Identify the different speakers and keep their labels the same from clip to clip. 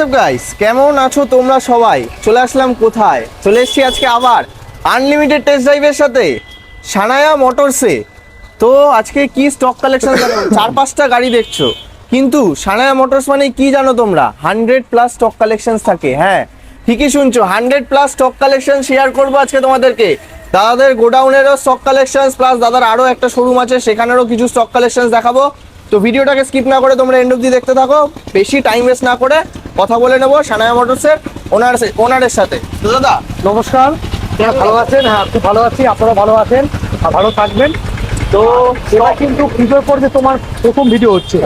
Speaker 1: WhatsApp guys কেমন আছো তোমরা সবাই? চলে আসলাম কোথায়? চলে এসেছি আজকে আবার আনলিমিটেড টেস্ট ড্রাইভের সাথে সানায়া মোটরসে তো আজকে কি স্টক কালেকশন জানো? চার পাঁচটা গাড়ি দেখছ। কিন্তু সানায়া মোটরস মানে কি জানো তোমরা? হান্ড্রেড প্লাস স্টক কালেকশন থাকে হ্যাঁ? ঠিকই শুনছো hundred plus stock collection share করব আজকে তোমাদেরকে। দাদাদের গোডাউনেরও স্টক কালেকশন প্লাস দাদার আরও একটা শোরুম আছে সেখানেরও কিছু স্টক কালেকশন দেখাবো। তো ভিডিওটাকে স্কিপ না করে তোমরা এন্ড অব্দি দেখতে থাকো। বেশি টাইম ওয়েস্ট না করে কথা বলে নেব সানায়া মোটরসের ওনার ওনারের সাথে। তো দাদা
Speaker 2: নমস্কার। তোমরা ভালো আছেন? হ্যাঁ খুব ভালো আছি। আপনারা ভালো আছেন? আর ভালো থাকবেন। তো এবার কিন্তু পুজোর পর যে তোমার প্রথম ভিডিও হচ্ছে।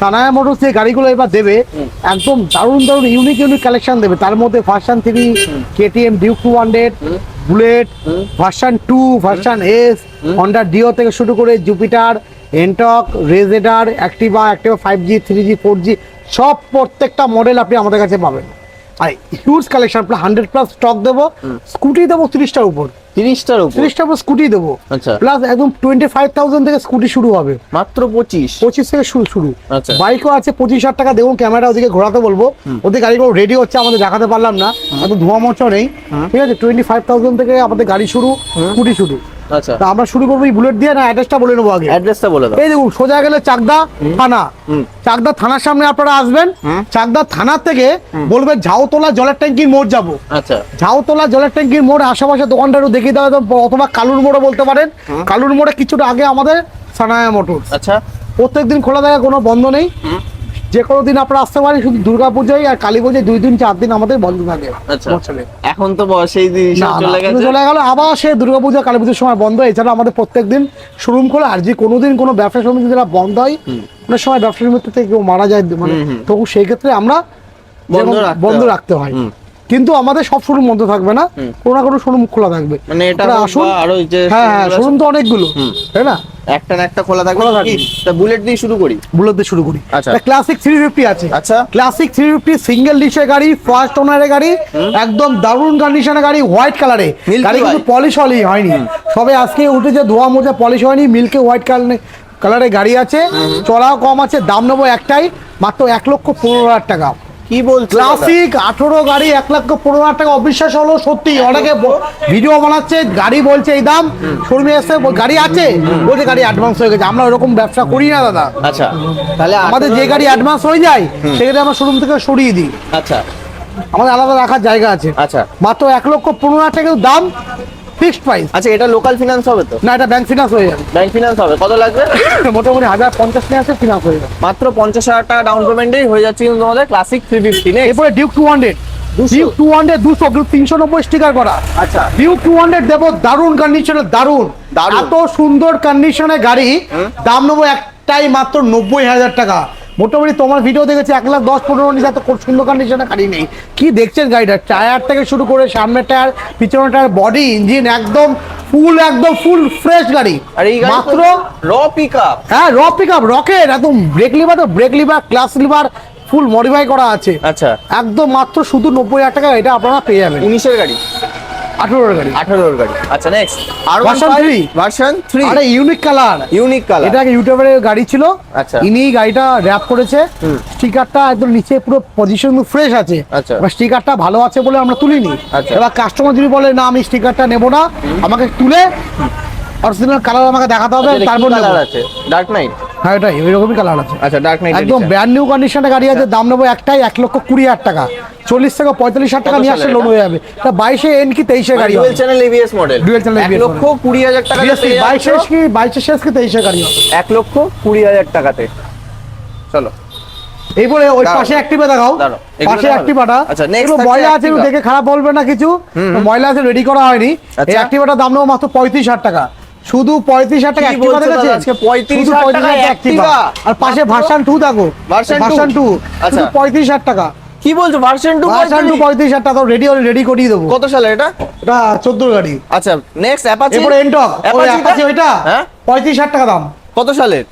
Speaker 2: সানায়া মোটরস যে গাড়িগুলো এবার দেবে একদম দারুণ দারুণ ইউনিক ইউনিক কালেকশন দেবে। তার মধ্যে version three KTM Duke two hundred bullet version two version S Honda Dio থেকে শুরু করে Jupiter Ntorq রেজেডার Activa Activa five G three G four G সব প্রত্যেকটা মডেল আপনি আমাদের কাছে পাবেন। আর huge collection plus hundred plus stock দেবো স্কুটি দেবো তিরিশটার উপর।
Speaker 1: তিরিশটার উপর?
Speaker 2: তিরিশটার উপর স্কুটি দেবো।
Speaker 1: আচ্ছা।
Speaker 2: প্লাস একদম টোয়েন্টি ফাইভ থাউজেন্ড থেকে স্কুটি শুরু হবে।
Speaker 1: মাত্র পঁচিশ?
Speaker 2: পঁচিশ থেকে শুরু শুরু।
Speaker 1: আচ্ছা।
Speaker 2: বাইকও আছে পঁচিশ হাজার টাকা দেবো ক্যামেরা ওদিকে ঘোরাতে বলব। ওদের গাড়িগুলো রেডি হচ্ছে আমাদের দেখাতে পারলাম না। এত ধোঁয়া মোচা নেই। ঠিক আছে টোয়েন্টি ফাইভ থাউজেন্ড থেকে আমাদের গাড়ি শুরু স্কুটি শুরু।
Speaker 1: আচ্ছা।
Speaker 2: আমরা শুরু করব বুলেট দিয়ে না অ্যাড্রেসটা বলে নেব আগে।
Speaker 1: অ্যাড্রেসটা বলে দাও।
Speaker 2: এই দেখুন সোজা গেলে চাকদা থানা। চাকদা থানার সামনে আপনারা আসবেন। চাকদা থানা থেকে বলবেন ঝাউতলা জলের ট্যাঙ্কির মোড় যাব।
Speaker 1: আচ্ছা।
Speaker 2: ঝাউতলা জলের ট্যাঙ্কির মোড় আশেপাশে দোকানটা একটু দেখিয়ে দেওয়া যেত, অথবা কালুর মোড়ে বলতে পারেন। কালুর মোড়ে কিছুটা আগে আমাদের সানায়া মোটর
Speaker 1: আচ্ছা।
Speaker 2: প্রত্যেকদিন খোলা থাকে কোনো বন্ধ নেই। যে কোনো দিন আপনারা আসতে পারেন শুধু দুর্গা পূজায় আর কালী পুজোয় দুই দিন চার দিন আমাদের বন্ধ থাকে
Speaker 1: আচ্ছা।
Speaker 2: বছরে।
Speaker 1: এখন তো সেই দিন চলে
Speaker 2: গেল আবার সে দুর্গা পুজো কালী পুজোর সময় বন্ধ এছাড়া আমাদের প্রত্যেক দিন শোরুম খোলা আর যে কোনোদিন কোনো ব্যবসা সমিতি যারা বন্ধ হয় অনেক সময় ব্যবসা সমিতি থেকে কেউ মারা যায় মানে তবু সেই ক্ষেত্রে আমরা
Speaker 1: বন্ধ রাখতে হয়।
Speaker 2: কিন্তু আমাদের সব শোরুম বন্ধ থাকবে না কোনো না কোনো শোরুম খোলা থাকবে।
Speaker 1: মানে এটা
Speaker 2: আসুন।
Speaker 1: আরও যে
Speaker 2: হ্যাঁ হ্যাঁ শোরুম তো অনেকগুলো তাই না?
Speaker 1: একটা না একটা খোলা থাকবে। তা বুলেট দিয়ে শুরু করি?
Speaker 2: বুলেট দিয়ে শুরু করি।
Speaker 1: আচ্ছা।
Speaker 2: ক্লাসিক থ্রি ফিফটি আছে।
Speaker 1: আচ্ছা।
Speaker 2: ক্লাসিক থ্রি ফিফটি সিঙ্গেল ডিশের গাড়ি ফার্স্ট ওনারের গাড়ি একদম দারুণ কন্ডিশনের গাড়ি হোয়াইট কালারে গাড়ি কিন্তু পলিশ হলেই হয়নি। সবে আজকে উঠেছে ধোয়া মোজা পলিশ হয়নি মিল্কে হোয়াইট কালার কালারের গাড়ি আছে। চড়াও কম আছে দাম নেব একটাই মাত্র এক লক্ষ পনেরো হাজার টাকা।
Speaker 1: কি বলছো?
Speaker 2: ক্লাসিক আঠেরো গাড়ি এক লক্ষ পনেরো হাজার টাকা অবিশ্বাস হলো সত্যি অনেকে ভিডিও বানাচ্ছে গাড়ি বলছে এই দাম শোরুমে এসে গাড়ি আছে বলছে গাড়ি অ্যাডভান্স হয়ে গেছে আমরা ওরকম ব্যবসা করি না দাদা।
Speaker 1: আচ্ছা। তাহলে
Speaker 2: আমাদের যে গাড়ি অ্যাডভান্স হয়ে যায় সেক্ষেত্রে আমরা শোরুম থেকে সরিয়ে দিই।
Speaker 1: আচ্ছা।
Speaker 2: আমাদের আলাদা রাখার জায়গা আছে।
Speaker 1: আচ্ছা।
Speaker 2: মাত্র এক লক্ষ পনেরো হাজার টাকা দাম ফিক্সড প্রাইস
Speaker 1: আচ্ছা এটা লোকাল ফিনান্স হবে তো?
Speaker 2: না এটা ব্যাংক ফিনান্স হয়ে যাবে।
Speaker 1: ব্যাংক ফিনান্স হবে। কত লাগবে?
Speaker 2: মোটামুটি হাজার পঞ্চাশ নিয়ে আসে ফিনান্স হয়ে যাবে।
Speaker 1: মাত্র পঞ্চাশ হাজার টাকা ডাউন পেমেন্টেই হয়ে যাচ্ছে কিন্তু তোমাদের ক্লাসিক থ্রি ফিফটি
Speaker 2: এরপরে Duke two hundred Duke two hundred দুশো তিনশো নব্বই স্টিকার করা।
Speaker 1: আচ্ছা।
Speaker 2: ডিউক টু হান্ড্রেড দেবো দারুণ কন্ডিশনে দারুণ। এত সুন্দর কন্ডিশনে গাড়ি দাম নেব একটাই মাত্র নব্বই হাজার টাকা। মোটামুটি তোমার ভিডিও দেখেছি এক লাখ দশ পনেরো নিচে এত সুন্দর কন্ডিশনে গাড়ি নেই। কি দেখছেন গাড়িটা? টায়ার থেকে শুরু করে সামনের টায়ার পিছনের টায়ার বডি ইঞ্জিন একদম ফুল একদম ফুল ফ্রেশ গাড়ি।
Speaker 1: আর এই
Speaker 2: মাত্র
Speaker 1: র পিক আপ
Speaker 2: হ্যাঁ র পিক আপ রকেট একদম ব্রেক লিভার তো brake lever clutch lever full modify করা আছে।
Speaker 1: আচ্ছা।
Speaker 2: একদম মাত্র শুধু নব্বই হাজার টাকা এটা আপনারা পেয়ে যাবেন।
Speaker 1: উনিশের গাড়ি।
Speaker 2: আঠেরোর গাড়ি।
Speaker 1: আঠারোর গাড়ি। আচ্ছা নেক্সট আর
Speaker 2: Version three?
Speaker 1: ভার্সন থ্রি
Speaker 2: আরে ইউনিক কালার
Speaker 1: ইউনিক কালার
Speaker 2: এটা আগে ইউটিউবের গাড়ি ছিল।
Speaker 1: আচ্ছা।
Speaker 2: ইনি গাড়িটা র্যাপ করেছে। স্টিকারটা একদম নিচে পুরো পজিশন ফ্রেশ আছে।
Speaker 1: আচ্ছা।
Speaker 2: স্টিকারটা ভালো আছে বলে আমরা তুলিনি।
Speaker 1: আচ্ছা।
Speaker 2: এবার কাস্টমার যদি বলে না আমি স্টিকারটা নেব না। আমাকে তুলে অরিজিনাল কালার আমাকে দেখাতে হবে তারপর
Speaker 1: কালার আছে? ডার্ক নাইট
Speaker 2: হ্যাঁ এটাই ওইরকমই কালার আছে।
Speaker 1: আচ্ছা ডার্ক নাইট
Speaker 2: একদম ব্র্যান্ড নিউ কন্ডিশনের গাড়ি আছে দাম নেব একটাই এক লক্ষ কুড়ি হাজার টাকা। চল্লিশ থেকে পঁয়তাল্লিশ হাজার টাকা নিয়ে আসলে লোন হয়ে যাবে। তা বাইশে এন কি তেইশে গাড়ি
Speaker 1: ডুয়েল
Speaker 2: হবে?
Speaker 1: চ্যানেল এবিএস মডেল
Speaker 2: channel
Speaker 1: এক লক্ষ কুড়ি হাজার টাকা
Speaker 2: বাইশে কি? বাইশে শেষ কি তেইশে গাড়ি
Speaker 1: এক লক্ষ কুড়ি হাজার টাকাতে। চলো।
Speaker 2: এইবারে ওই পাশে অ্যাক্টিভা দেখাও। পাশে অ্যাক্টিভাটা
Speaker 1: আচ্ছা,
Speaker 2: এগুলো ময়লা আছে দেখে খারাপ বলবে না কিছু। ময়লা আছে রেডি করা হয়নি। এই
Speaker 1: আচ্ছা।
Speaker 2: অ্যাক্টিভাটার দাম নেব মাত্র পঁয়ত্রিশ হাজার টাকা। শুধু পঁয়ত্রিশ হাজার টাকা
Speaker 1: আজকে
Speaker 2: পঁয়ত্রিশ অ্যাক্টিভা আর পাশে? Version two
Speaker 1: two?
Speaker 2: Version two. শুধু পঁয়ত্রিশ হাজার টাকা।
Speaker 1: কি বলছো? ভার্সন টু
Speaker 2: ভার্সন টু পঁয়ত্রিশ হাজার টাকা। রেডি হলে রেডি করিয়ে দেবো।
Speaker 1: কত সালে এটা?
Speaker 2: এটা চোদ্দ গাড়ি।
Speaker 1: আচ্ছা নেক্সট অ্যাপাচি
Speaker 2: এরপরে এনটক অ্যাপাচি ওইটা?
Speaker 1: হ্যাঁ?
Speaker 2: পঁয়ত্রিশ হাজার টাকা দাম।
Speaker 1: কত সালের?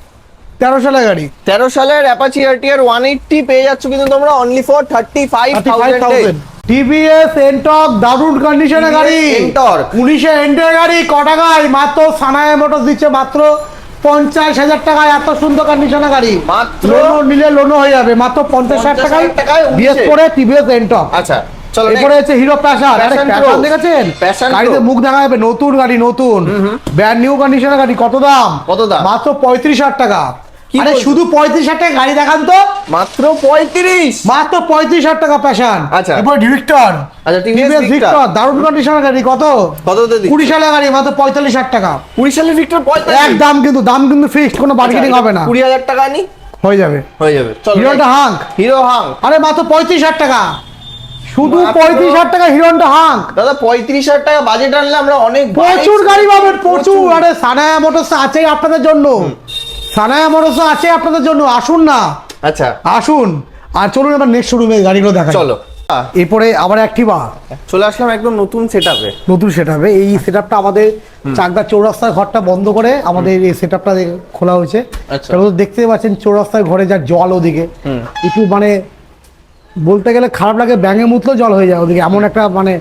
Speaker 2: তেরো সালের গাড়ি।
Speaker 1: তেরো সালের অ্যাপাচি আরটিআর ওয়ান এইটটি পেয়ে যাচ্ছ কিন্তু তোমরা only for thirty five thousand
Speaker 2: TVS Ntorq দারুণ কন্ডিশনের গাড়ি।
Speaker 1: TVS Ntorq।
Speaker 2: উনিশে এন্টের গাড়ি কটা গাড়ি? মাত্র সানায় মোটর দিচ্ছে মাত্র পঞ্চাশ হাজার টাকায়। এত সুন্দর কন্ডিশনের গাড়ি।
Speaker 1: মাত্র?
Speaker 2: নিলে লোন হয়ে যাবে। মাত্র পঞ্চাশ হাজার টাকায়
Speaker 1: টাকায়
Speaker 2: বিএস। করে টিভিএস এন্টক
Speaker 1: আচ্ছা
Speaker 2: এরপরে হচ্ছে হিরো প্যাশন দেখেছেন? গাড়িতে মুখ দেখা যাবে। নতুন গাড়ি নতুন। ব্র্যান্ড নিউ কন্ডিশনের গাড়ি। কত দাম?
Speaker 1: কত দাম?
Speaker 2: মাত্র পঁয়ত্রিশ হাজার টাকা।
Speaker 1: কি
Speaker 2: আরে শুধু পঁয়ত্রিশ হাজার টাকা গাড়ি দেখান তো।
Speaker 1: মাত্র পঁয়ত্রিশ?
Speaker 2: মাত্র পঁয়ত্রিশ হাজার টাকা প্যাশন
Speaker 1: আচ্ছা।
Speaker 2: এরপর ভিক্টর
Speaker 1: আচ্ছা,
Speaker 2: টিভিএস ভিক্টর দারুণ কন্ডিশনের গাড়ি কত?
Speaker 1: দিচ্ছ?
Speaker 2: কুড়ি সালের গাড়ি মাত্র পঁয়তাল্লিশ হাজার টাকা।
Speaker 1: কুড়ি সালের ভিক্টর
Speaker 2: এক দাম কিন্তু দাম কিন্তু ফিক্সড কোনো বার্গেনিং হবে না।
Speaker 1: কুড়ি হাজার টাকা নি?
Speaker 2: হয়ে যাবে।
Speaker 1: হয়ে যাবে। চলো
Speaker 2: হিরোটা হাঙ্ক
Speaker 1: হিরো হাং
Speaker 2: আরে মাত্র পঁয়ত্রিশ হাজার টাকা। শুধু পঁয়ত্রিশ হাজার টাকা হিরোটা হাঙ্ক
Speaker 1: দাদা পঁয়ত্রিশ হাজার টাকা বাজেট আনলে আমরা অনেক
Speaker 2: প্রচুর গাড়ি পাবেন প্রচুর। আরে সানায়া মোটরস আছেই আপনাদের জন্য। সানায়া মোটরস আছে আপনাদের জন্য আসুন না।
Speaker 1: আচ্ছা।
Speaker 2: আসুন। আর চলুন এবার নেক্সট শোরুমে গাড়িগুলো দেখা
Speaker 1: চলো।
Speaker 2: এরপরে আবার অ্যাক্টিভা
Speaker 1: চলে আসলাম একদম নতুন সেট আপে
Speaker 2: নতুন সেট এই সেট আমাদের চাকদা চৌরাস্তার ঘরটা বন্ধ করে আমাদের এই সেট আপটা খোলা হয়েছে।
Speaker 1: আচ্ছা।
Speaker 2: তারপর দেখতে পাচ্ছেন চৌরাস্তার ঘরে যা জল ওদিকে। একটু মানে বলতে গেলে খারাপ লাগে ব্যাঙে মুতলেও জল হয়ে যায় ওদিকে। এমন একটা মানে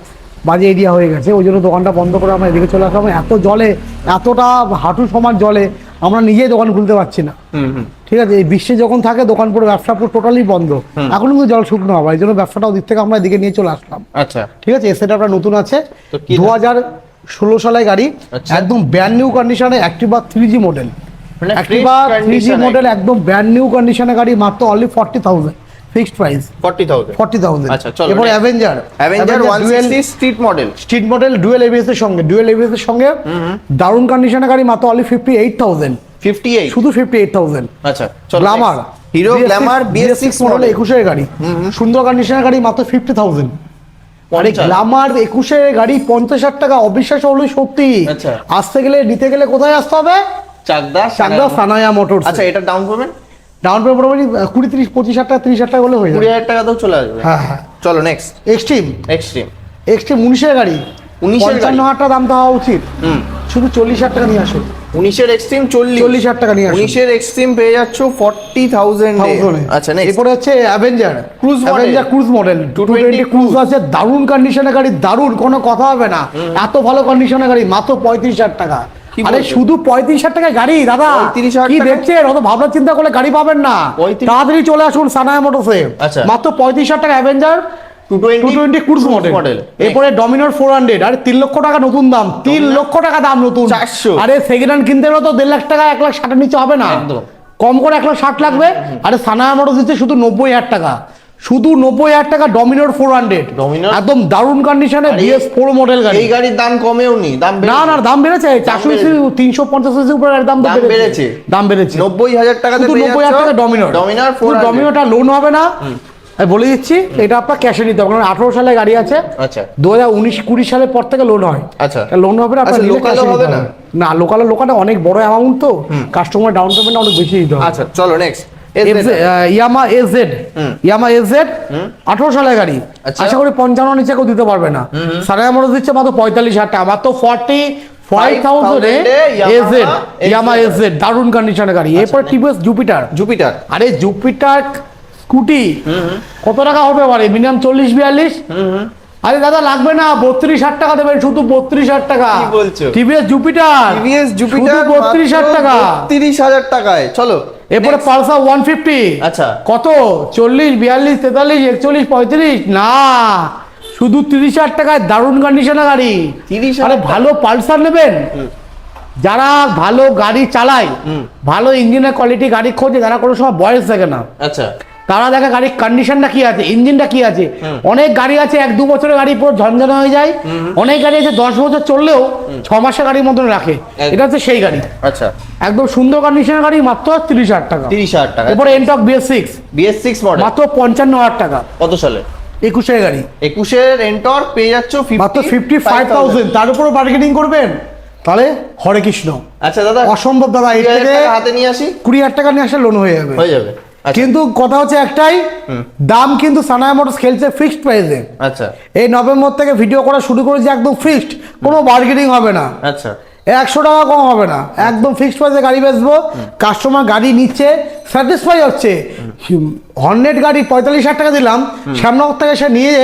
Speaker 2: বাজে এরিয়া হয়ে গেছে। ওই জন্য দোকানটা বন্ধ করে আমরা এদিকে চলে আসলাম। এত জলে এতটা হাঁটু সমান জলে আমরা নিজেই দোকান খুলতে পারছি না। ঠিক আছে এই বিশ্বে যখন থাকে দোকান পুরো ব্যবসা পুরো টোটালি বন্ধ। এখন কিন্তু জল শুকনো হবে এই জন্য ব্যবসাটা ওদিক থেকে আমরা এদিকে নিয়ে চলে আসলাম।
Speaker 1: আচ্ছা।
Speaker 2: ঠিক আছে সেটা আপনার নতুন আছে। দু হাজার ষোলো সালে গাড়ি
Speaker 1: আচ্ছা।
Speaker 2: একদম ব্র্যান্ড নিউ কন্ডিশনে অ্যাক্টিভা থ্রি জি মডেল
Speaker 1: একটি
Speaker 2: অ্যাক্টিভা থ্রি জি মডেল একদম ব্র্যান্ড নিউ কন্ডিশনে গাড়ি মাত্র only forty thousand fixed price.
Speaker 1: Forty thousand.
Speaker 2: Forty thousand.
Speaker 1: আচ্ছা, চলো,
Speaker 2: এরপর Avenger
Speaker 1: Avenger one sixty street model
Speaker 2: street model dual ABS এর সঙ্গে ডুয়েল এবিএস এর সঙ্গে দারুণ কন্ডিশনের গাড়ি মাত্র only fifty eight thousand
Speaker 1: fifty eight
Speaker 2: শুধু ফিফটি এইট থাউজেন্ড
Speaker 1: আচ্ছা চলো
Speaker 2: Glamour
Speaker 1: Hero Glamour BS six
Speaker 2: model
Speaker 1: model
Speaker 2: একুশের গাড়ি। সুন্দর কন্ডিশনের গাড়ি মাত্র ফিফটি থাউজেন্ড আরে
Speaker 1: পঞ্চাশ।
Speaker 2: গ্লামার একুশের গাড়ি পঞ্চাশ হাজার টাকা। অবিশ্বাস হলো সত্যি।
Speaker 1: আচ্ছা।
Speaker 2: আসতে গেলে নিতে গেলে কোথায় আসতে হবে?
Speaker 1: চাকদা
Speaker 2: চাকদা সানায়া মোটরস।
Speaker 1: আচ্ছা এটা ডাউন পেমেন্ট
Speaker 2: ডাউন পেমেন্ট মোটামুটি কুড়ি তিরিশ পঁচিশ হাজার টাকা তিরিশ হাজার টাকা হলে হয়ে
Speaker 1: কুড়ি হাজার টাকা তো চলে আসবে।
Speaker 2: হ্যাঁ হ্যাঁ।
Speaker 1: চলো নেক্সট
Speaker 2: এক্সট্রিম
Speaker 1: এক্সট্রিম
Speaker 2: এক্সট্রিম উনিশের গাড়ি।
Speaker 1: 19 এর
Speaker 2: পঞ্চান্ন হাজার টাকা দাম তো হওয়া উচিত। শুধু চল্লিশ হাজার টাকা নিয়ে আসো।
Speaker 1: উনিশের এক্সট্রিম চল্লিশ।
Speaker 2: চল্লিশ হাজার টাকা নিয়ে
Speaker 1: উনিশের এক্সট্রিম পেয়ে যাচ্ছ ফর্টি থাউজেন্ড আচ্ছা
Speaker 2: এরপরে হচ্ছে Avenger
Speaker 1: model।
Speaker 2: Avenger cruise model two twenty cruise আছে দারুণ কন্ডিশনের গাড়ি দারুণ কোনো কথা হবে না। এত ভালো কন্ডিশনের গাড়ি মাত্র পঁয়ত্রিশ হাজার টাকা। আরে শুধু পঁয়ত্রিশ হাজার টাকায় গাড়ি দাদা।
Speaker 1: 35,000
Speaker 2: কি
Speaker 1: টাকা?
Speaker 2: দেখছেন? অত ভাবনা চিন্তা করলে গাড়ি পাবেন না।
Speaker 1: 35
Speaker 2: তাড়াতাড়ি চলে আসুন সানায়া মোটরসে।
Speaker 1: আচ্ছা।
Speaker 2: মাত্র পঁয়ত্রিশ হাজার টাকা অ্যাভেঞ্জার মডেল এরপরে ডমিনোর ফোর হান্ড্রেড আরে তিন লক্ষ টাকা নতুন দাম তিন লক্ষ টাকা দাম নতুন। আরে সেকেন্ড হ্যান্ড কিনতে গেলে তো দেড় লাখ টাকা এক লাখ ষাটের নিচে হবে না। কম করে এক লাখ ষাট লাগবে। আরে সানায়া মোটরস দিচ্ছে শুধু নব্বই হাজার টাকা। শুধু নব্বই হাজার টাকা ডমিনোর ফোর হান্ড্রেড একদম দারুণ কন্ডিশনে বিএস ফোর মডেল গাড়ি।
Speaker 1: এই গাড়ির দাম কমেও নি দাম
Speaker 2: না না দাম বেড়েছে। চারশো। তিনশো পঞ্চাশ উপরে দাম
Speaker 1: দাম বেড়েছে।
Speaker 2: দাম বেড়েছে।
Speaker 1: নব্বই হাজার টাকাতে
Speaker 2: শুধু নব্বই হাজার টাকা
Speaker 1: যাচ্ছ
Speaker 2: ডমিনোর
Speaker 1: ফোর
Speaker 2: ডমিনোটা লোন হবে না। আমি বলে দিচ্ছি এটা আপনার ক্যাশে নিতে হবে। কারণ আঠারো সালে গাড়ি আছে।
Speaker 1: আচ্ছা।
Speaker 2: দু হাজার উনিশ কুড়ি সালের পর থেকে লোন হয়।
Speaker 1: আচ্ছা।
Speaker 2: লোন হবে না আপনার
Speaker 1: আচ্ছা,
Speaker 2: cash এ
Speaker 1: হবে না?
Speaker 2: না লোকাল লোকালে অনেক বড় অ্যামাউন্ট তো। কাস্টমার ডাউন পেমেন্ট অনেক বেশি দিতে হবে।
Speaker 1: আচ্ছা চলো নেক্সট
Speaker 2: ইয়ামা এস জেড
Speaker 1: হুম।
Speaker 2: ইয়ামা জেড আঠারো সালের গাড়ি।
Speaker 1: আচ্ছা।
Speaker 2: আশা করি পঞ্চান্ন নিচে কেউ দিতে পারবে না। সাড়ে মোটর দিচ্ছে মাত্র পঁয়তাল্লিশ হাজার টাকা। মাত্র ফর্টি ফাইভ থাউজেন্ডে
Speaker 1: 5,000 A
Speaker 2: Z Yamaha S Z দারুণ কন্ডিশনের গাড়ি। এরপর টিভিএস জুপিটার
Speaker 1: জুপিটার
Speaker 2: আরে জুপিটার স্কুটি কত টাকা হবে পারে? মিনিমাম চল্লিশ বিয়াল্লিশ? আরে দাদা লাগবে না। বত্রিশ হাজার টাকা দেবেন শুধু বত্রিশ হাজার টাকা। টিভিএস জুপিটার
Speaker 1: টিভিএস জুপিটার
Speaker 2: বত্রিশ হাজার টাকা।
Speaker 1: তিরিশ হাজার টাকায়। চলো।
Speaker 2: এরপরে পালসার ওয়ান ফিফটি
Speaker 1: আচ্ছা।
Speaker 2: কত? চল্লিশ বিয়াল্লিশ তেতাল্লিশ একচল্লিশ পঁয়ত্রিশ? না। শুধু তিরিশ হাজার টাকায় দারুণ কন্ডিশনে গাড়ি।
Speaker 1: তিরিশ
Speaker 2: আরে ভালো পালসার নেবেন? যারা ভালো গাড়ি চালায় ভালো ইঞ্জিনের কোয়ালিটি গাড়ি খোঁজে তারা কোনো সময় বয়স থাকে না।
Speaker 1: আচ্ছা।
Speaker 2: তারা দেখে গাড়ির কন্ডিশনটা কি আছে ইঞ্জিনটা কি আছে? অনেক গাড়ি আছে এক দু বছরের গাড়ি পুরো ঝঞ্ঝনা হয়ে যায়। অনেক গাড়ি আছে দশ বছর চললেও ছ মাসের গাড়ির মতন রাখে। এটা হচ্ছে সেই গাড়ি।
Speaker 1: আচ্ছা।
Speaker 2: একদম সুন্দর কন্ডিশনের গাড়ি মাত্র তিরিশ হাজার টাকা।
Speaker 1: তিরিশ হাজার টাকা।
Speaker 2: এরপরে Ntorq BS six
Speaker 1: BS six model
Speaker 2: মাত্র পঞ্চান্ন হাজার টাকা।
Speaker 1: কত সালে?
Speaker 2: একুশের গাড়ি।
Speaker 1: একুশের এন্টর পেয়ে যাচ্ছ
Speaker 2: মাত্র ফিফটি ফাইভ থাউজেন্ড তার উপরও বার্গেনিং করবেন? তাহলে হরে কৃষ্ণ।
Speaker 1: আচ্ছা দাদা
Speaker 2: অসম্ভব দাদা এর
Speaker 1: 20,000
Speaker 2: থেকে
Speaker 1: টাকা হাতে নিয়ে আসি।
Speaker 2: কুড়ি হাজার টাকা নিয়ে আসলে লোন হয়ে যাবে।
Speaker 1: হয়ে যাবে।
Speaker 2: কিন্তু কথা হচ্ছে একটাই দাম কিন্তু সানায়া মোটরস খেলছে ফিক্সড প্রাইসে
Speaker 1: আচ্ছা।
Speaker 2: এই নভেম্বর থেকে ভিডিও করা শুরু করেছে একদম ফিক্সড কোনো বার্গেনিং হবে না।
Speaker 1: আচ্ছা।
Speaker 2: একশো টাকা কম হবে না। একদম ফিক্সড প্রাইসে গাড়ি বেচবো কাস্টমার গাড়ি নিচ্ছে স্যাটিসফাই হচ্ছে। হন্ড্রেড গাড়ি পঁয়তাল্লিশ হাজার টাকা দিলাম শ্যামনগর থেকে সে নিয়ে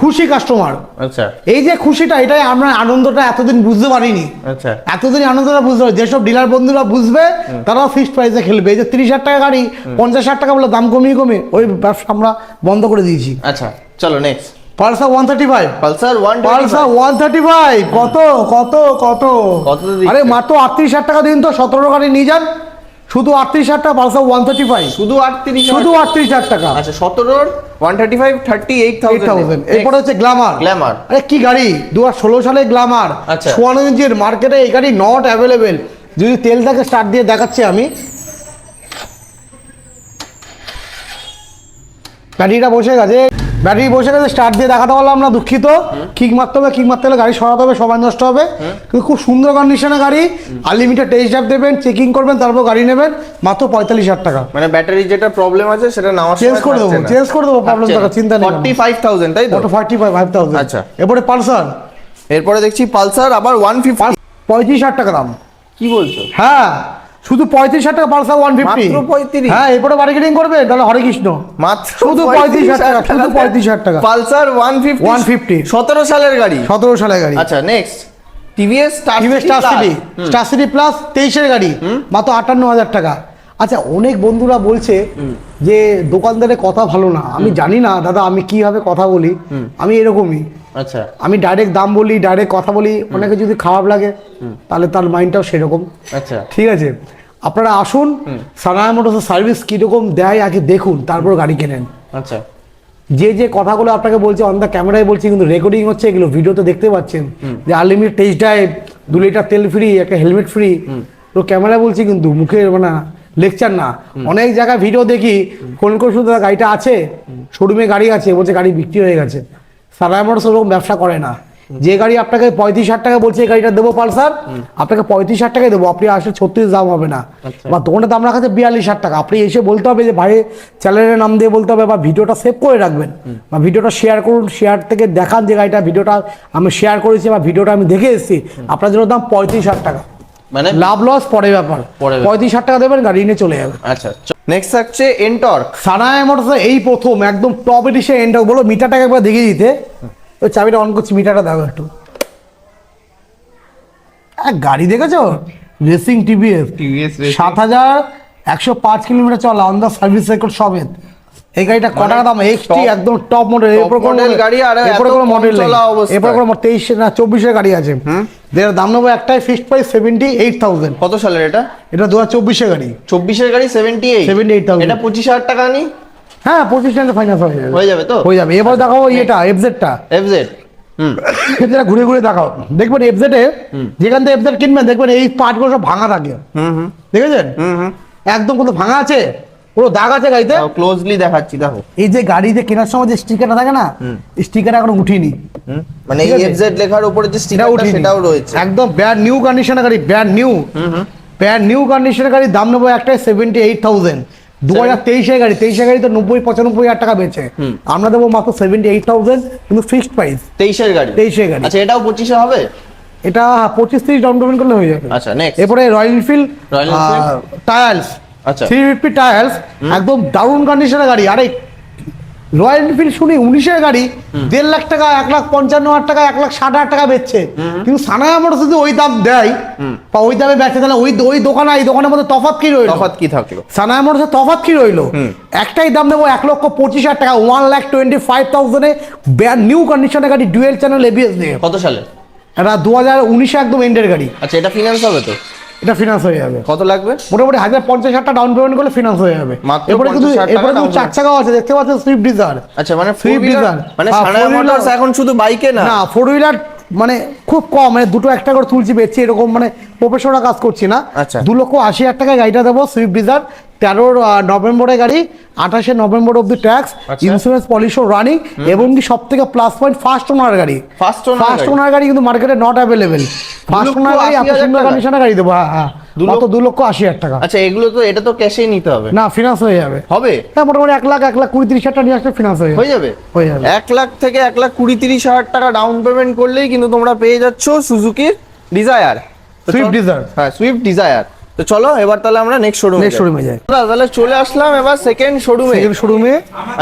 Speaker 2: খুশি কাস্টমার
Speaker 1: আচ্ছা।
Speaker 2: এই যে খুশিটা এটাই আমরা আনন্দটা এতদিন বুঝতে পারিনি।
Speaker 1: আচ্ছা।
Speaker 2: এতদিন আনন্দটা বুঝতে পারি যেসব ডিলার বন্ধুরা বুঝবে তারা ফিক্সড প্রাইসে খেলবে। এই যে তিরিশ হাজার টাকা গাড়ি পঞ্চাশ হাজার টাকা বলে দাম কমিয়ে কমিয়ে ওই ব্যবসা আমরা বন্ধ করে দিয়েছি।
Speaker 1: আচ্ছা চলো next
Speaker 2: Pulsar one thirty five.
Speaker 1: Pulsar one
Speaker 2: Pulsar one thirty five. কত কত কত?
Speaker 1: কত
Speaker 2: আরে মাত্র আটত্রিশ হাজার টাকা দিন তো সতেরো গাড়ি নিয়ে যান। শুধু আটত্রিশ হাজার টাকা পালসার ওয়ান থার্টি ফাইভ
Speaker 1: শুধু আটত্রিশ
Speaker 2: শুধু আটত্রিশ হাজার টাকা।
Speaker 1: আচ্ছা সতেরোর one thirty five thirty eight thousand
Speaker 2: thousand এরপরে হচ্ছে গ্ল্যামার
Speaker 1: গ্ল্যামার
Speaker 2: আরে কি গাড়ি? দু হাজার ষোলো সালে গ্ল্যামার
Speaker 1: আচ্ছা।
Speaker 2: চুয়ান্ন ইঞ্চির মার্কেটে এই গাড়ি নট অ্যাভেলেবেল যদি তেল থাকে স্টার্ট দিয়ে দেখাচ্ছি আমি। ব্যাটারিটা বসে গেছে। ব্যাটারি বসে গেছে স্টার্ট দিয়ে দেখাতে পারলাম না দুঃখিত। কিক মারতে হবে কিক মারতে হলে গাড়ি সরাতে হবে সবাই নষ্ট হবে। কিন্তু খুব সুন্দর কন্ডিশনে গাড়ি। আনলিমিটেড টেস্ট ড্রাইভ দেবেন চেকিং করবেন তারপর গাড়ি নেবেন মাত্র পঁয়তাল্লিশ হাজার টাকা।
Speaker 1: মানে ব্যাটারি যেটা প্রবলেম আছে সেটা নেওয়ার
Speaker 2: চেঞ্জ করে দেবো চেঞ্জ করে দেবো প্রবলেম টাকা চিন্তা নেই।
Speaker 1: ফর্টি ফাইভ থাউজেন্ড তাই তো?
Speaker 2: ফর্টি ফাইভ ফাইভ থাউজেন্ড
Speaker 1: আচ্ছা।
Speaker 2: এরপরে পালসার।
Speaker 1: এরপরে দেখছি পালসার আবার ওয়ান ফিফটি
Speaker 2: পঁয়ত্রিশ হাজার টাকা দাম।
Speaker 1: কি বলছো?
Speaker 2: হ্যাঁ। শুধু পঁয়ত্রিশ হাজার টাকা পালসার ওয়ান ফিফটি
Speaker 1: মাত্র 35?
Speaker 2: হ্যাঁ এরপরে মার্কেটিং করবে তাহলে হরে কৃষ্ণ।
Speaker 1: মাত্র
Speaker 2: শুধু 35,000 টাকা, শুধু 35,000 টাকা।
Speaker 1: পালসার ওয়ান ফিফটি
Speaker 2: 150
Speaker 1: সতেরো সালের গাড়ি।
Speaker 2: সতেরো সালের গাড়ি।
Speaker 1: আচ্ছা next TVS
Speaker 2: TVS Star City Star City plus তেইশের গাড়ি মাত্র আটান্ন হাজার টাকা। আচ্ছা অনেক বন্ধুরা বলছে যে দোকানদারের কথা ভালো না। আমি জানি না দাদা আমি কীভাবে কথা বলি? আমি এরকমই।
Speaker 1: আচ্ছা।
Speaker 2: আমি ডাইরেক্ট দাম বলি ডাইরেক্ট কথা বলি অনেকে যদি খারাপ লাগে তাহলে তার মাইন্ডটাও সেরকম।
Speaker 1: আচ্ছা।
Speaker 2: ঠিক আছে? আপনারা আসুন সানায়া মোটরসের সার্ভিস কীরকম দেয় আগে দেখুন তারপর গাড়ি কেনেন।
Speaker 1: আচ্ছা।
Speaker 2: যে যে কথাগুলো আপনাকে বলছি অন দ্য ক্যামেরায় বলছি কিন্তু রেকর্ডিং হচ্ছে এগুলো ভিডিওতে দেখতে পাচ্ছেন। যে আনলিমিটেড টেস্ট ড্রাইভ দু লিটার তেল ফ্রি একটা হেলমেট ফ্রি তো ক্যামেরায় বলছি কিন্তু মুখে মানে লেকচার না। অনেক জায়গায় ভিডিও দেখি কোন কোন শুধু গাড়িটা আছে শোরুমে গাড়ি আছে বলছে গাড়ি বিক্রি হয়ে গেছে। সারা মোটরস ওরকম ব্যবসা করে না। যে গাড়ি আপনাকে পঁয়ত্রিশ হাজার টাকা বলছে এই গাড়িটা দেবো পালসার? আপনাকে পঁয়ত্রিশ হাজার টাকায় দেবো। আপনি আসলে ছত্রিশ দাম হবে না। বা দোকানের দাম রাখা আছে বিয়াল্লিশ হাজার টাকা। আপনি এসে বলতে হবে যে ভাই চ্যানেলের নাম দিয়ে বলতে হবে বা ভিডিওটা সেভ করে রাখবেন। বা ভিডিওটা শেয়ার করুন শেয়ার থেকে দেখান যে গাড়িটা ভিডিওটা আমি শেয়ার করেছি বা ভিডিওটা আমি দেখে এসেছি। আপনার জন্য দাম পঁয়ত্রিশ হাজার টাকা।
Speaker 1: মানে?
Speaker 2: লাভ লস পরে ব্যাপার। পঁয়ত্রিশ হাজার টাকা দেবেন গাড়ি নিয়ে চলে যাবে।
Speaker 1: আচ্ছা নেক্সট থাকছে এনটর্ক
Speaker 2: সানায় মোটরস এই প্রথম একদম টপ এডিশন এন্ডক বলো মিটারটাকে একবার দেখিয়ে দিতে। ওই চাবিটা অন করছি মিটারটা দেখো একটু। গাড়ি দেখেছ? রেসিং টিভিএস সাত হাজার একশো পাঁচ কিলোমিটার চলা অন দ্য সার্ভিস রেকর্ড সমেত এই গাড়িটা ক টাকা দাম? এক্সটি একদম টপ মডেল এরপর কোনো
Speaker 1: গাড়ি আর
Speaker 2: এরপর কোনো মডেল নেই। এরপর কোনো তেইশ না চব্বিশের গাড়ি আছে। এর দাম নেব একটাই fixed price seventy eight thousand
Speaker 1: কত সালের এটা?
Speaker 2: এটা দু হাজার চব্বিশের গাড়ি।
Speaker 1: চব্বিশের গাড়ি সেভেন্টি এইট
Speaker 2: 78,000
Speaker 1: এটা পঁচিশ হাজার টাকা নি?
Speaker 2: হ্যাঁ পঁচিশ টাকা ফাইন্যান্স হয়ে যাবে।
Speaker 1: হয়ে যাবে তো?
Speaker 2: হয়ে যাবে। এবার দেখাবো ইয়েটা এফজেডটা
Speaker 1: এফজেড হুম।
Speaker 2: এফজেডটা ঘুরে ঘুরে দেখাও। দেখবেন এফজেডে যেখান থেকে এফজেড কিনবেন দেখবেন এই পার্টগুলো সব ভাঙা থাকে। দেখেছেন? একদম কোনো ভাঙা আছে? পুরো দাগ আছে গাড়িতে?
Speaker 1: ক্লোজলি দেখাচ্ছি দেখো।
Speaker 2: এই যে গাড়ি যে কেনার সময় যে স্টিকারটা থাকে না স্টিকার এখনও উঠিনি।
Speaker 1: মানে এই। এফজেড লেখার উপরে যে
Speaker 2: সেটা
Speaker 1: স্টিকারটা সেটাও রয়েছে।
Speaker 2: একদম ব্যাড নিউ কন্ডিশনের গাড়ি ব্যাড নিউ ব্যাড নিউ কন্ডিশনের গাড়ির দাম নেব একটাই সেভেন্টি এইট থাউজেন্ড দু হাজার তেইশে গাড়ি তেইশে গাড়ি তো নব্বই পঁচানব্বই হাজার টাকা বেচে। আমরা দেবো মাত্র সেভেন্টি এইট থাউজেন্ড কিন্তু ফিক্সড প্রাইস
Speaker 1: তেইশের গাড়ি?
Speaker 2: তেইশের গাড়ি।
Speaker 1: আচ্ছা এটাও পঁচিশে হবে?
Speaker 2: এটা পঁচিশ তিরিশ ডাউন পেমেন্ট করলে হয়ে যাবে।
Speaker 1: আচ্ছা নেক্সট
Speaker 2: এরপরে রয়্যাল এনফিল্ড? টায়ার্স
Speaker 1: আচ্ছা।
Speaker 2: থ্রি ফিফটি টায়ার্স একদম দারুণ কন্ডিশনের গাড়ি। আরে রয়্যাল এনফিল্ড শুনি উনিশের গাড়ি দেড় লাখ টাকা এক লাখ পঞ্চান্ন হাজার টাকা এক লাখ ষাট হাজার টাকা বেচছে। কিন্তু সানায়া মোটর যদি ওই দাম দেয় বা ওই দামে বেচে তাহলে ওই ওই দোকানে এই দোকানের মধ্যে তফাৎ কি রইল?
Speaker 1: তফাৎ কি থাকল?
Speaker 2: সানায়া মোটরসের তফাৎ কি রইল? একটাই দাম দেবো এক লক্ষ পঁচিশ হাজার টাকা ওয়ান লাখ টোয়েন্টি ফাইভ থাউজেন্ডে নিউ কন্ডিশনের গাড়ি ডুয়েল চ্যানেল এবিএস নিয়ে
Speaker 1: কত সালে?
Speaker 2: এটা দু হাজার উনিশে একদম এন্ডের গাড়ি।
Speaker 1: আচ্ছা এটা ফিনান্স হবে তো?
Speaker 2: এটা ফিনান্স হয়ে যাবে।
Speaker 1: কত লাগবে?
Speaker 2: মোটামুটি হাজার পঞ্চাশ হাজার টাকা ডাউন পেমেন্ট করলে ফিনান্স হয়ে যাবে। এরপরে কিন্তু এরপরে কিন্তু চার চাকাও আছে দেখতে পাচ্ছেন সুইফট ডিজার
Speaker 1: আচ্ছা মানে সুইফট
Speaker 2: ডিজার
Speaker 1: মানে
Speaker 2: হ্যাঁ,
Speaker 1: এখন শুধু বাইকে না?
Speaker 2: না ফোর হুইলার মানে খুব কম মানে দুটো একটা করে তুলছি বেচছি এরকম মানে প্রফেশনাল কাজ করছি না।
Speaker 1: আচ্ছা।
Speaker 2: দু লক্ষ আশি হাজার টাকায় গাড়িটা দেবো সুইফট ডিজার তেরোর নভেম্বরে গাড়ি আঠাশে নভেম্বর অব্দি ট্যাক্স। ইন্স্যুরেন্স পলিশন রানিং এবং কি সব থেকে প্লাস পয়েন্ট ফার্স্ট ওনার গাড়ি।
Speaker 1: First owner
Speaker 2: first. ওনার গাড়ি কিন্তু মার্কেটে নট অ্যাভেলেবেল ফার্স্ট ওনার গাড়ি এত সুন্দর
Speaker 1: টাকা?
Speaker 2: কন্ডিশনের গাড়ি দেবো হ্যাঁ হ্যাঁ। মাত্র দু লক্ষ আশি হাজার টাকা।
Speaker 1: আচ্ছা এগুলো তো এটা তো ক্যাশেই নিতে হবে।
Speaker 2: না ফিনান্স হয়ে যাবে।
Speaker 1: হবে?
Speaker 2: হ্যাঁ মোটামুটি এক লাখ এক লাখ কুড়ি তিরিশ হাজার টাকা নিয়ে আসলে ফিনান্স হয়ে
Speaker 1: হয়ে
Speaker 2: যাবে? হয়ে যাবে।
Speaker 1: এক লাখ থেকে এক লাখ কুড়ি তিরিশ হাজার টাকা ডাউন পেমেন্ট করলেই কিন্তু তোমরা পেয়ে যাচ্ছ সুজুকির ডিজায়ার
Speaker 2: সুইফট ডিজার
Speaker 1: হ্যাঁ সুইফট ডিজায়ার তো চলো এবার তাহলে আমরা নেক্সট শোরুমে
Speaker 2: নেক্সট শোরুমে যাই।
Speaker 1: দাদা তাহলে চলে আসলাম এবার সেকেন্ড শোরুমে
Speaker 2: সেকেন্ড শোরুমে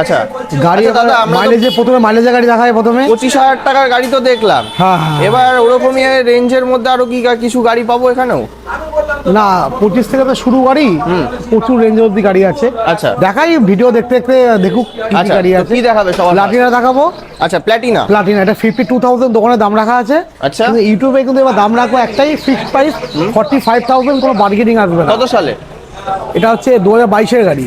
Speaker 1: আচ্ছা
Speaker 2: গাড়ি
Speaker 1: আচ্ছা, দাদা
Speaker 2: মাইলেজে প্রথমে মাইলেজের গাড়ি দেখায় প্রথমে।
Speaker 1: পঁচিশ হাজার টাকার গাড়ি তো দেখলাম।
Speaker 2: হ্যাঁ, হ্যাঁ।
Speaker 1: এবার ওরকমই রেঞ্জের মধ্যে আরও কি কিছু গাড়ি পাবো এখানেও?
Speaker 2: না পঁচিশ থেকে তো শুরু গাড়ি। প্রচুর রেঞ্জ অব্দি গাড়ি আছে।
Speaker 1: আচ্ছা।
Speaker 2: দেখাই ভিডিও দেখতে দেখতে দেখুক
Speaker 1: আচ্ছা
Speaker 2: গাড়ি আছে।
Speaker 1: কি দেখাবে সবার
Speaker 2: প্লাটিনা দেখাবো।
Speaker 1: আচ্ছা প্লাটিনা
Speaker 2: প্লাটিনা এটা ফিফটি টু থাউজেন্ড দোকানে দাম রাখা আছে।
Speaker 1: আচ্ছা।
Speaker 2: ইউটিউবে কিন্তু এবার দাম রাখব একটাই fixed price forty five thousand কোনো বার্গেনিং আসবে না।
Speaker 1: কত সালে?
Speaker 2: এটা হচ্ছে দু হাজার বাইশের গাড়ি।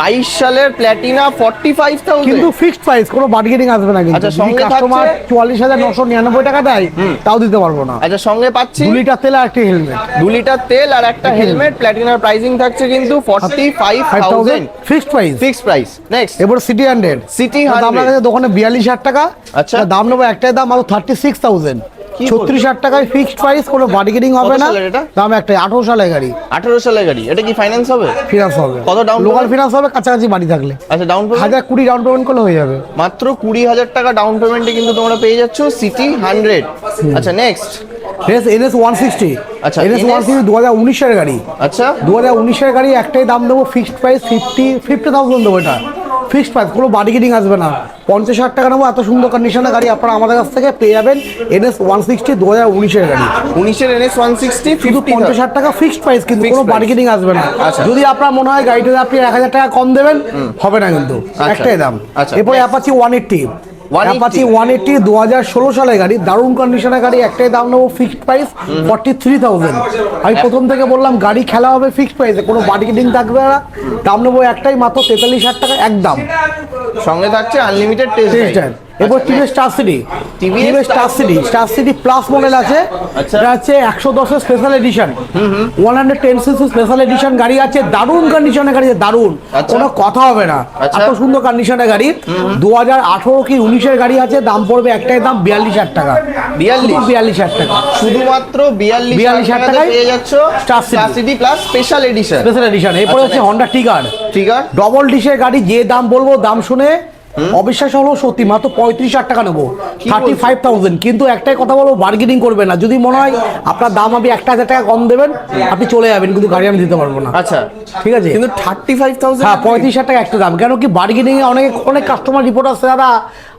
Speaker 1: বাইশ সালের প্ল্যাটিনা ফর্টি ফাইভ
Speaker 2: কিন্তু ফিক্সড প্রাইস কোনো বার্গেনিং আসবে না কিন্তু।
Speaker 1: আচ্ছা, সঙ্গে
Speaker 2: কাস্টমার চুয়াল্লিশ হাজার নশো নিরানব্বই টাকা দেয় তাও দিতে পারব না।
Speaker 1: আচ্ছা সঙ্গে পাচ্ছি
Speaker 2: দু লিটার তেল আর একটি হেলমেট
Speaker 1: দু লিটার তেল আর একটা হেলমেট প্ল্যাটিনার প্রাইসিং থাকছে কিন্তু forty five
Speaker 2: thousand fixed price
Speaker 1: fixed price next
Speaker 2: এবার সিটি হান্ড্রেড
Speaker 1: সিটি
Speaker 2: দাম
Speaker 1: 100
Speaker 2: রাখা আছে দোকানে বিয়াল্লিশ হাজার টাকা।
Speaker 1: আচ্ছা।
Speaker 2: দাম নেব একটাই দাম আরও থার্টি সিক্স থাউজেন্ড ছত্রিশ হাজার টাকায় ফিক্সড প্রাইস কোনো বার্গেনিং হবে না? দাম একটাই আঠারো সালের গাড়ি।
Speaker 1: আঠারো সালের গাড়ি। এটা কি ফাইন্যান্স হবে?
Speaker 2: ফিনান্স হবে।
Speaker 1: কত ডাউন
Speaker 2: লোকাল ফিনান্স হবে কাছাকাছি বাড়ি থাকলে।
Speaker 1: আচ্ছা ডাউন পেমেন্ট
Speaker 2: হাজার কুড়ি ডাউন পেমেন্ট করলে হয়ে যাবে।
Speaker 1: মাত্র কুড়ি হাজার টাকা ডাউন পেমেন্টে কিন্তু তোমরা পেয়ে যাচ্ছ সিটি হান্ড্রেড আচ্ছা next
Speaker 2: S NS one sixty
Speaker 1: আচ্ছা,
Speaker 2: এনএস ওয়ান সিক্সটি দু হাজার উনিশের গাড়ি।
Speaker 1: আচ্ছা।
Speaker 2: দু হাজার উনিশের গাড়ি একটাই দাম দেবো fixed price fifty fifty thousand দেবো এটা। ফিক্সড প্রাইস কোনো আসবে না। পঞ্চাশ হাজার টাকা নেব এত সুন্দর কন্ডিশনের গাড়ি আপনারা আমাদের কাছ থেকে পেয়ে যাবেন এনএস ওয়ান সিক্সটি দু হাজার উনিশের গাড়ি।
Speaker 1: উনিশের এনএস ওয়ান সিক্সটি
Speaker 2: শুধু পঞ্চাশ হাজার টাকা ফিক্সড প্রাইস কিন্তু কোনো আসবে না।
Speaker 1: আচ্ছা।
Speaker 2: যদি আপনার মনে হয় গাড়িটাতে আপনি এক হাজার টাকা কম দেবেন হবে না কিন্তু। একটাই দাম।
Speaker 1: আচ্ছা।
Speaker 2: এরপরে। Apache one eighty
Speaker 1: 180
Speaker 2: Apache one eighty দু হাজার ষোলো সালের গাড়ি দারুণ কন্ডিশনের গাড়ি একটাই দাম নেব fixed price forty three thousand আমি প্রথম থেকে বললাম গাড়ি খেলা হবে ফিক্সড প্রাইসে কোনো বার্গেনিং থাকবে না। দাম নেব একটাই মাত্র তেতাল্লিশ হাজার টাকা একদম।
Speaker 1: সঙ্গে থাকছে আনলিমিটেড টেস্ট
Speaker 2: টেস্ট ড্রাইভ এরপর TVS Star City TVS Star City Star City plus model আছে।
Speaker 1: আচ্ছা।
Speaker 2: এটা হচ্ছে একশো দশের special edition one hundred ten CC special edition গাড়ি আছে। দারুণ কন্ডিশনের গাড়ি আছে, দারুণ।
Speaker 1: আচ্ছা।
Speaker 2: কোনো কথা হবে না।
Speaker 1: আচ্ছা।
Speaker 2: এত সুন্দর কন্ডিশনের গাড়ি। দু হাজার আঠারো কি উনিশের গাড়ি আছে। দাম পড়বে একটাই দাম বিয়াল্লিশ হাজার টাকা।
Speaker 1: 42?
Speaker 2: বিয়াল্লিশ হাজার টাকা।
Speaker 1: শুধুমাত্র বিয়াল্লিশ
Speaker 2: 42 হাজার
Speaker 1: টাকায় পেয়ে যাচ্ছ Star City Plus special edition
Speaker 2: special edition এরপরে
Speaker 1: আচ্ছা,
Speaker 2: হচ্ছে। হন্ডা টিগার
Speaker 1: ট্রিগার
Speaker 2: ডবল ডিশের গাড়ি যে দাম বলব দাম শুনে অবিশ্বাস হলো সত্যি মাত্র পঁয়ত্রিশ হাজার টাকা নেব। থার্টি ফাইভ থাউজেন্ড কিন্তু একটাই কথা বলো বার্গেনিং করবে না। যদি মনে হয় আপনার দাম আপনি একটা হাজার টাকা কম দেবেন আপনি চলে যাবেন কিন্তু গাড়ি আমি দিতে পারব না।
Speaker 1: আচ্ছা।
Speaker 2: ঠিক আছে?
Speaker 1: কিন্তু থার্টি ফাইভ থাউজেন্ড
Speaker 2: হ্যাঁ পঁয়ত্রিশ হাজার টাকা একটা দাম। কেন কি বার্গেনিং অনেক অনেক কাস্টমার রিপোর্ট আছে দাদা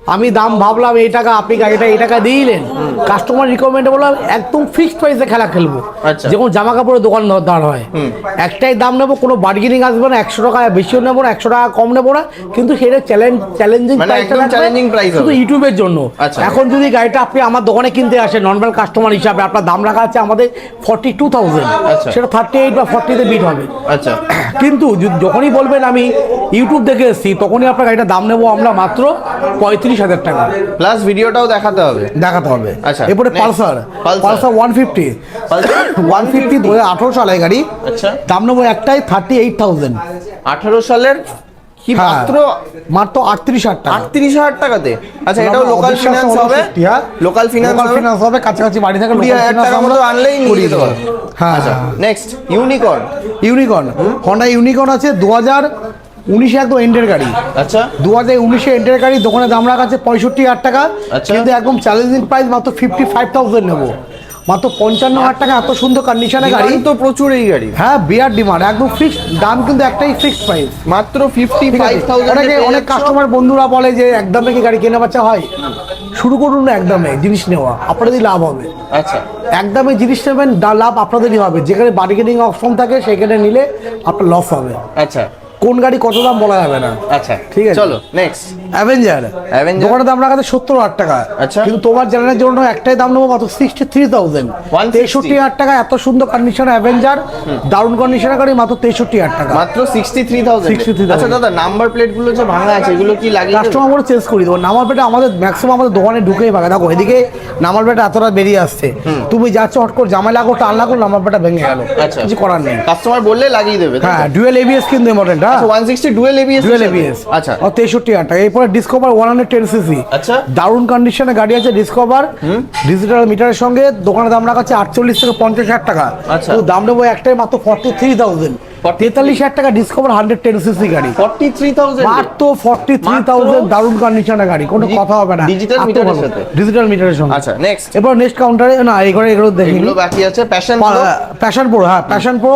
Speaker 2: আমি দাম ভাবলাম এই টাকা আপনি গাড়িটা এই টাকা দিলেন কাস্টমার রিকমেন্ডে বললাম একদম ফিক্সড প্রাইসে খেলা খেলব।
Speaker 1: আচ্ছা।
Speaker 2: যেমন জামা কাপড়ের দোকান দাঁড় হয়। একটাই দাম নেব কোনো বার্গেনিং আসবে না একশো টাকা বেশিও নেব না একশো টাকা কম নেব না কিন্তু সেটা চ্যালেঞ্জ চ্যালেঞ্জিং
Speaker 1: challenging price
Speaker 2: শুধু ইউটিউবের জন্য।
Speaker 1: আচ্ছা।
Speaker 2: এখন যদি গাড়িটা আপনি আমার দোকানে কিনতে আসেন নর্মাল কাস্টমার হিসাবে আপনার দাম রাখা আছে আমাদের ফর্টি টু থাউজেন্ড। সেটা থার্টি এইট বা ফর্টিতে বিট হবে।
Speaker 1: আচ্ছা।
Speaker 2: কিন্তু যখনই বলবেন আমি ইউটিউব দেখে এসেছি তখনই আপনার গাড়িটা দাম নেব আমরা মাত্র পঁয়ত্রিশ হাজার টাকা।
Speaker 1: প্লাস ভিডিওটাও দেখাতে হবে।
Speaker 2: দেখাতে হবে।
Speaker 1: আচ্ছা,
Speaker 2: এরপরে Pulsar. Pulsar. One fifty one fifty দু হাজার আঠারো সালের গাড়ি।
Speaker 1: আচ্ছা।
Speaker 2: দাম নেব একটাই থার্টি এইট থাউজেন্ড
Speaker 1: আঠারো সালের কি
Speaker 2: হ্যাঁ।
Speaker 1: মাত্র?
Speaker 2: মাত্র আটত্রিশ হাজার টাকা।
Speaker 1: আটত্রিশ হাজার টাকাতে। আচ্ছা এটাও লোকাল ফিনান্স হবে?
Speaker 2: হ্যাঁ।
Speaker 1: লোকাল ফিনান্স
Speaker 2: লোকাল
Speaker 1: হবে?
Speaker 2: ফিনান্স হবে কাছাকাছি বাড়ি থাকে
Speaker 1: কুড়ি হাজার
Speaker 2: ফিনান্স
Speaker 1: মতো আনলেই নিয়ে
Speaker 2: করিয়ে
Speaker 1: যেতে
Speaker 2: হ্যাঁ।
Speaker 1: আচ্ছা
Speaker 2: হ্যাঁ।
Speaker 1: Next Unicorn
Speaker 2: Unicorn Honda Unicorn আছে দু হাজার উনিশে একদম এন্ডের গাড়ি।
Speaker 1: আচ্ছা।
Speaker 2: দু হাজার উনিশে এন্টার গাড়ি দোকানে দাম রাখা আছে পঁয়ষট্টি হাজার টাকা।
Speaker 1: আচ্ছা।
Speaker 2: কিন্তু একদম চ্যালেঞ্জিং প্রাইস মাত্র ফিফটি ফাইভ থাউজেন্ড নেব। মাত্র পঞ্চান্ন হাজার টাকা এত সুন্দর কন্ডিশনে গাড়ি।
Speaker 1: তো প্রচুর এই গাড়ি।
Speaker 2: হ্যাঁ বিয়ার ডিমান্ড একদম ফিক্সড দাম কিন্তু একটাই ফিক্সড প্রাইস
Speaker 1: মাত্র ফিফটি ফাইভ থাউজেন্ড
Speaker 2: অনেকে অনেক কাস্টমার বন্ধুরা বলে যে একদমে কি গাড়ি কেনা বাচ্চা হয়? শুরু করুন না একদমে জিনিস নেওয়া আপনাদেরই লাভ হবে।
Speaker 1: আচ্ছা।
Speaker 2: একদমে জিনিস নেবেন লাভ আপনাদেরই হবে। যেখানে বার্গেনিং অপশন থাকে সেখানে নিলে আপনার লস হবে।
Speaker 1: আচ্ছা।
Speaker 2: কোন গাড়ি কত দাম বলা যাবে না।
Speaker 1: আচ্ছা
Speaker 2: ঠিক আছে?
Speaker 1: চলো নেক্সট
Speaker 2: অ্যাভেঞ্জার
Speaker 1: অ্যাভেঞ্জার
Speaker 2: দোকানের দাম রাখা সত্তর হাজার টাকা।
Speaker 1: আচ্ছা।
Speaker 2: কিন্তু তোমার জানানোর জন্য একটাই দাম নেব কত সিক্সটি থ্রি থাউজেন্ড তেষট্টি হাজার টাকা এত সুন্দর কন্ডিশন অ্যাভেঞ্জার দারুণ কন্ডিশনের গাড়ি মাত্র তেষট্টি হাজার টাকা।
Speaker 1: মাত্র sixty three thousand
Speaker 2: sixty three
Speaker 1: আচ্ছা দাদা নাম্বার প্লেটগুলো যে ভাঙা আছে এগুলো কি লাগে
Speaker 2: কাস্টমার আমরা চেঞ্জ করি দেবো। নাম্বার প্লেট আমাদের ম্যাক্সিমাম আমাদের দোকানে ঢুকেই ভাঙা। দেখো এদিকে নাম্বার প্লেট এতটা বেরিয়ে আসছে। তুমি যাচ্ছ হট করে জামাই লাগো টান লাগো নাম্বার প্লেটটা ভেঙে গেল।
Speaker 1: আচ্ছা।
Speaker 2: কিছু করার নেই।
Speaker 1: কাস্টমার বললে লাগিয়ে দেবে
Speaker 2: হ্যাঁ ডুয়েল এবিএস কিন্তু
Speaker 1: মডেলটা 160 ডুয়েল এবিএস
Speaker 2: ডুয়েল টাকা। এরপরে ডিসকভার 110 সিসি
Speaker 1: আচ্ছা।
Speaker 2: গাড়ি আছে ডিসকভার ডিজিটাল মিটারের সঙ্গে দোকানের দাম রাখা আছে থেকে 50 হাজার টাকা। দাম নেব একটাই মাত্র 43000 তেতাল্লিশ হাজার টাকা ডিসকভার হান্ড্রেড টেন গাড়ি।
Speaker 1: ফর্টি থ্রি থাউজেন্ড
Speaker 2: মাত্র ফর্টি থ্রি থাউজেন্ড দারুণ কন্ডিশনের গাড়ি। কোনো কথা হবে না। ডিজিটাল মিটারের
Speaker 1: ডিজিটাল মিটারের
Speaker 2: এবার নেক্সট কাউন্টারে না এই ঘরে এগুলো দেখি
Speaker 1: বাকি প্যাশন
Speaker 2: প্রো হ্যাঁ প্যাশন প্রো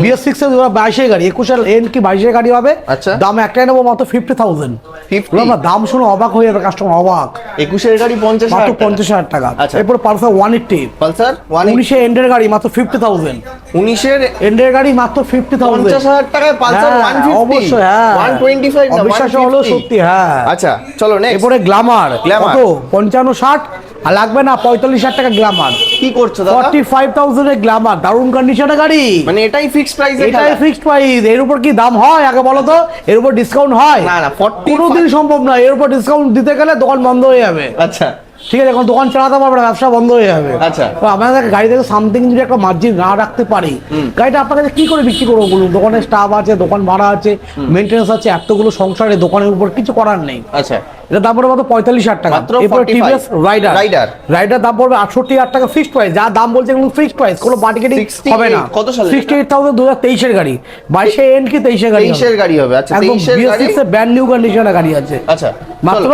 Speaker 2: বিএস সিক্স এর বাইশের গাড়ি একুশের এন কি বাইশের গাড়ি হবে?
Speaker 1: আচ্ছা।
Speaker 2: দাম একটাই নেব মাত্র ফিফটি থাউজেন্ড
Speaker 1: 50?
Speaker 2: দাম শুনে অবাক হয়ে যাবে কাস্টমার অবাক।
Speaker 1: একুশের গাড়ি পঞ্চাশ
Speaker 2: মাত্র পঞ্চাশ হাজার টাকা।
Speaker 1: আচ্ছা।
Speaker 2: এরপর Pulsar one eighty
Speaker 1: Pulsar one
Speaker 2: উনিশে এন্ডের গাড়ি মাত্র ফিফটি থাউজেন্ড
Speaker 1: উনিশের
Speaker 2: এন্ডের গাড়ি মাত্র ফিফটি থাউজেন্ড
Speaker 1: পঞ্চাশ হাজার টাকায় পালসার ওয়ান
Speaker 2: হ্যাঁ, অবশ্যই হ্যাঁ।
Speaker 1: ওয়ান টোয়েন্টি ফাইভ
Speaker 2: অবিশ্বাস্য হলো সত্যি হ্যাঁ।
Speaker 1: আচ্ছা চলো নেক্সট
Speaker 2: এরপরে গ্লামার
Speaker 1: Glamour।
Speaker 2: কত? পঞ্চান্ন ষাট? আর লাগবে না পঁয়তাল্লিশ হাজার টাকা গ্লামার
Speaker 1: কি করছ দাদা?
Speaker 2: ফর্টি ফাইভ থাউজেন্ডের গ্লামার দারুণ কন্ডিশনের গাড়ি।
Speaker 1: মানে এটাই ফিক্সড প্রাইস
Speaker 2: এটাই ফিক্সড প্রাইস এর উপর কি দাম হয়? আগে বলো তো। এর উপর ডিসকাউন্ট হয়?
Speaker 1: না না
Speaker 2: কোনোদিন সম্ভব না। এর উপর ডিসকাউন্ট দিতে গেলে দোকান বন্ধ হয়ে যাবে।
Speaker 1: আচ্ছা।
Speaker 2: ঠিক আছে এখন দোকান চালাতে পারবে না ব্যবসা বন্ধ হয়ে যাবে।
Speaker 1: আচ্ছা।
Speaker 2: তো আমাদের গাড়ি থেকে সামথিং যদি একটা মার্জিন না রাখতে পারি গাড়িটা আপনার কাছে কি করে বিক্রি করব বলুন? দোকানে স্টাফ আছে দোকান ভাড়া আছে মেনটেন্স আছে এতগুলো সংসারে দোকানের উপর কিছু করার নেই।
Speaker 1: আচ্ছা।
Speaker 2: এটা দাম পড়বে মাত্র পঁয়তাল্লিশ হাজার টাকা। এরপর
Speaker 1: 45
Speaker 2: টিভিএস রাইডার
Speaker 1: Rider।
Speaker 2: রাইডার দাম পড়বে আটষট্টি হাজার টাকা ফিক্সড প্রাইস যা দাম বলছে এগুলো ফিক্সড প্রাইস কোনো
Speaker 1: 68
Speaker 2: হবে না।
Speaker 1: কত
Speaker 2: সিক্সটি এইট থাউজেন্ড দু হাজার তেইশের গাড়ি। বাইশে এন কি তেইশের গাড়ি
Speaker 1: তেইশের গাড়ি হবে। আচ্ছা
Speaker 2: একদম বিএস ব্র্যান্ড নিউ কন্ডিশনের গাড়ি? আছে।
Speaker 1: আচ্ছা
Speaker 2: মাত্র।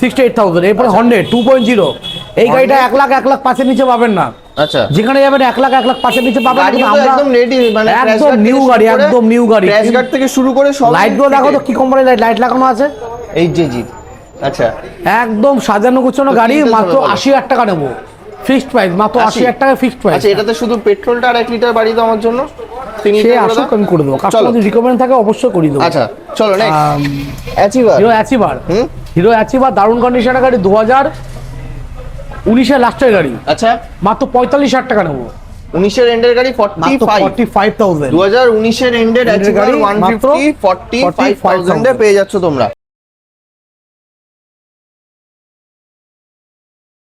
Speaker 2: সিক্সটি এইট থাউজেন্ড এরপরে হন্ড্রেড টু পয়েন্ট জিরো এই গাড়িটা এক লাখ এক লাখ পাঁচের নিচে পাবেন না।
Speaker 1: আচ্ছা।
Speaker 2: যেখানে যাবেন এক লাখ এক লাখ পাঁচের নিচে পাবেন
Speaker 1: একদম রেডি মানে
Speaker 2: একদম নিউ গাড়ি একদম নিউ গাড়ি।
Speaker 1: ক্র্যাশ গার্ড থেকে শুরু করে সব
Speaker 2: দেখো তো কি কোম্পানি লাইট লাইট লাগানো আছে?
Speaker 1: জি। আচ্ছা।
Speaker 2: একদম সাজানো গুছানো গাড়ি মাত্র আশি হাজার টাকা নেব। ফিক্সড প্রাইস মাত্র আশি। হাজার টাকা ফিক্সড প্রাইস
Speaker 1: আচ্ছা এটাতে শুধু পেট্রোলটা আর এক লিটার বাড়ি দাও আমার জন্য? তিন
Speaker 2: সে আসুক। আমি করে দেবো। কাস্টমার যদি রিকমেন্ড থাকে অবশ্যই করে দেবো।
Speaker 1: আচ্ছা চলো নেক্সট অ্যাচিভার
Speaker 2: হিরো অ্যাচিভার
Speaker 1: হুম?
Speaker 2: হিরো অ্যাচিভার দারুণ কন্ডিশনের গাড়ি দু হাজার উনিশের লাস্টের গাড়ি।
Speaker 1: আচ্ছা।
Speaker 2: মাত্র পঁয়তাল্লিশ হাজার টাকা নেব।
Speaker 1: উনিশের এন্ডের গাড়ি ফর্টি ফাইভ
Speaker 2: থাউজেন্ড
Speaker 1: দু হাজার উনিশের এন্ডের
Speaker 2: গাড়ি
Speaker 1: ওয়ান ফিফটি ফর্টি ফাইভ
Speaker 2: 45,000
Speaker 1: থাউজেন্ডে পেয়ে যাচ্ছ তোমরা।